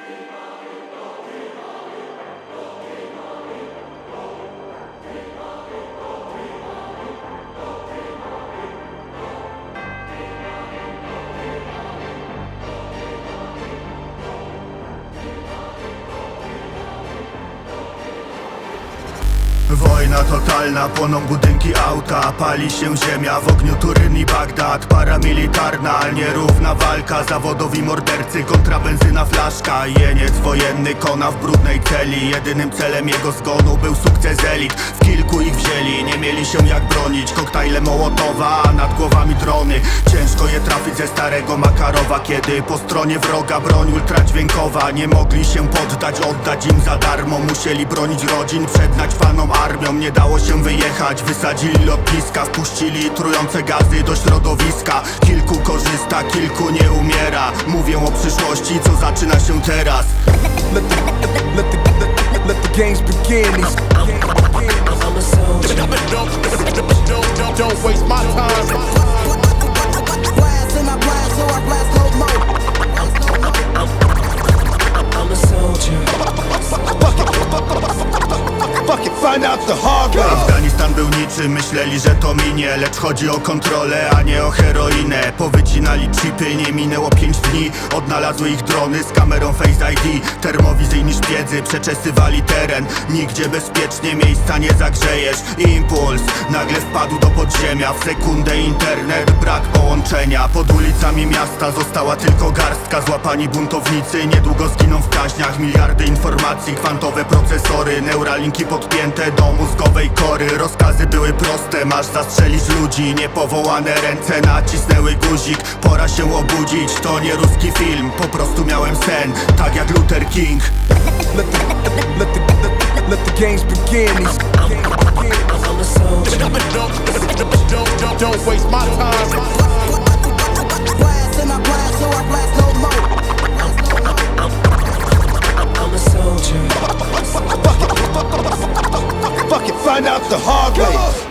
Happy birthday. Wojna totalna, płoną budynki auta Pali się ziemia, w ogniu Turyn i Bagdad Paramilitarna, nierówna walka. Zawodowi mordercy, kontra benzyna flaszka. Jeniec wojenny, kona w brudnej celi. Jedynym celem jego zgonu był sukces elit. W kilku ich wzięli, mieli się jak bronić. Koktajle Mołotowa, a nad głowami drony. Ciężko je trafić ze starego Makarowa Kiedy po stronie wroga broń ultradźwiękowa. Nie mogli się poddać, oddać im za darmo. Musieli bronić rodzin przed naćpaną armią. Nie dało się wyjechać, wysadzili lotniska. Wpuścili trujące gazy do środowiska. Kilku korzysta, kilku nie umiera. Mówię o przyszłości, co zaczyna się teraz. Let the, let the, let, let the games begin. These. Afganistan był niczym, myśleli, że to minie Lecz chodzi o kontrolę, a nie o heroinę. Powycinali chipy, nie minęło pięć dni Odnalazły ich drony z kamerą Face ID Szpiedzy przeczesywali teren. Nigdzie bezpiecznie miejsca nie zagrzejesz. Impuls nagle wpadł do podziemia. W sekundę internet, brak Pod ulicami miasta została tylko garstka. Złapani buntownicy niedługo zginą w kaźniach. Miliardy informacji, kwantowe procesory Neuralinki podpięte do mózgowej kory. Rozkazy były proste, masz zastrzelić ludzi. Niepowołane ręce nacisnęły guzik. Pora się obudzić, to nie ruski film. Po prostu miałem sen, tak jak Luther King. Let the, let the, let, the games begin. These I'm a soldier. Don't, don't, don't, don't waste my time. Out the hard way.